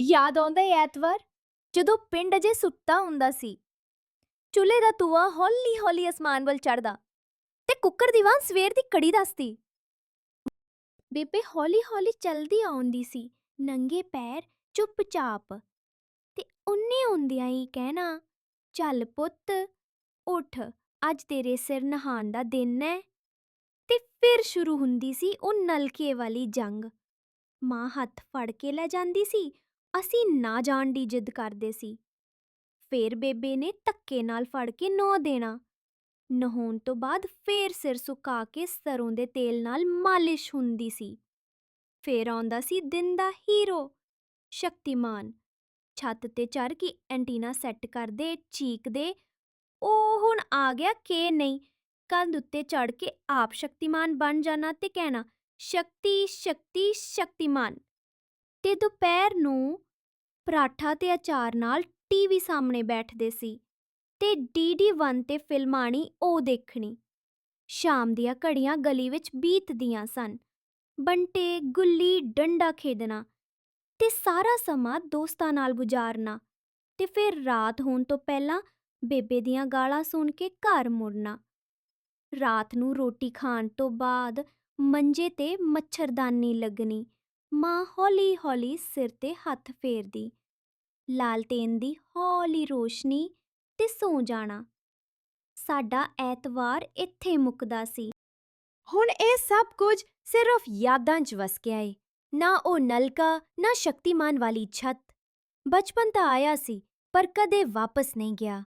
ਯਾਦ ਆਉਂਦਾ ਏ ਐਤਵਾਰ? ਜਦੋਂ ਪਿੰਡ ਅਜੇ ਸੁੱਤਾ ਹੁੰਦਾ ਸੀ। ਚੁੱਲ੍ਹੇ ਦਾ ਤੂਆ ਹੌਲੀ-ਹੌਲੀ ਅਸਮਾਨ ਵੱਲ ਚੜਦਾ ਤੇ ਕੁੱਕਰ ਦੀ ਵਾਂ ਸਵੇਰ ਦੀ ਕੜੀ ਦੱਸਦੀ। ਬੇਬੇ ਹੌਲੀ-ਹੌਲੀ ਚਲਦੀ ਆਉਂਦੀ ਸੀ, ਨੰਗੇ ਪੈਰ ਚੁੱਪਚਾਪ ਤੇ ਉਹਨੇ ਹੁੰਦਿਆਂ ਹੀ ਕਹਿਣਾ, ਚੱਲ ਪੁੱਤ, ਉੱਠ, ਅੱਜ ਤੇਰੇ ਸਿਰ ਨਹਾਉਣ ਦਾ ਦਿਨ ਹੈ ਤੇ ਫਿਰ ਸ਼ੁਰੂ ਹੁੰਦੀ ਸੀ ਉਹ ਨਲਕੇ ਵਾਲੀ ਜੰਗ। ਮਾਂ ਹੱਥ ਫੜ ਕੇ ਲੈ ਜਾਂਦੀ ਸੀ ਅਸੀਂ ਨਾ ਜਾਣ ਦੀ ਜਿੱਦ ਕਰਦੇ ਸੀ। ਫੇਰ ਬੇਬੇ ਨੇ ਧੱਕੇ ਨਾਲ ਫੜ ਕੇ ਨੋ ਦੇਣਾ। ਨਹਾਉਣ ਤੋਂ ਬਾਅਦ ਫੇਰ ਸਿਰ ਸੁਕਾ ਕੇ ਸਰੋਂ ਦੇ ਤੇਲ ਨਾਲ ਮਾਲਿਸ਼ ਹੁੰਦੀ ਸੀ। ਫੇਰ ਆਉਂਦਾ ਸੀ ਦਿਨ ਦਾ ਹੀਰੋ, ਸ਼ਕਤੀਮਾਨ। ਛੱਤ ਤੇ ਚੜ ਕੇ ਐਂਟੀਨਾ ਸੈੱਟ ਕਰਦੇ, ਚੀਕਦੇ, ਉਹ ਹੁਣ ਆ ਗਿਆ ਕਿ ਨਹੀਂ? ਕੰਧ ਉੱਤੇ ਚੜ ਕੇ ਆਪ ਸ਼ਕਤੀਮਾਨ ਬਣ ਜਾਣਾ ਤੇ ਕਹਿਣਾ, ਸ਼ਕਤੀ ਸ਼ਕਤੀ, ਸ਼ਕਤੀਮਾਨ। ਤੇ ਦੁਪਹਿਰ ਨੂੰ ਪਰਾਠਾ ਤੇ ਅਚਾਰ ਨਾਲ ਟੀਵੀ ਸਾਹਮਣੇ ਬੈਠਦੇ ਸੀ ਤੇ ਡੀਡੀ 1 ਤੇ ਫਿਲਮਾਣੀ ਉਹ ਦੇਖਣੀ। ਸ਼ਾਮ ਦੀਆਂ ਘੜੀਆਂ ਗਲੀ ਵਿੱਚ ਬੀਤਦੀਆਂ ਸਨ। ਬੰਟੇ, ਗੁੱਲੀ, ਡੰਡਾ ਖੇਡਣਾ ਤੇ ਸਾਰਾ ਸਮਾਂ ਦੋਸਤਾਂ ਨਾਲ ਗੁਜ਼ਾਰਨਾ ਤੇ ਫਿਰ ਰਾਤ ਹੋਣ ਤੋਂ ਪਹਿਲਾਂ ਬੇਬੇ ਦੀਆਂ ਗਾਲਾਂ ਸੁਣ ਕੇ ਘਰ ਮੁੜਨਾ। ਰਾਤ ਨੂੰ ਰੋਟੀ ਖਾਣ ਤੋਂ ਬਾਅਦ ਮੰਜੇ ਤੇ ਮੱਛਰਦਾਨੀ ਲੱਗਣੀ ਮਾਂ ਹੌਲੀ-ਹੌਲੀ ਸਿਰ ਤੇ ਹੱਥ ਫੇਰਦੀ। ਲਾਲਟੇਨ ਦੀ ਹੌਲੀ ਰੋਸ਼ਨੀ ਤੇ ਸੌ ਜਾਣਾ। ਸਾਡਾ ਐਤਵਾਰ ਇੱਥੇ ਮੁੱਕਦਾ ਸੀ। ਹੁਣ ਇਹ ਸਭ ਕੁਝ ਸਿਰਫ ਯਾਦਾਂ 'ਚ ਵਸ ਗਿਆ ਏ। ਨਾ ਉਹ ਨਲਕਾ, ਨਾ ਸ਼ਕਤੀਮਾਨ ਵਾਲੀ ਛੱਤ। ਬਚਪਨ ਤਾਂ ਆਇਆ ਸੀ, ਪਰ ਕਦੇ ਵਾਪਸ ਨਹੀਂ ਗਿਆ।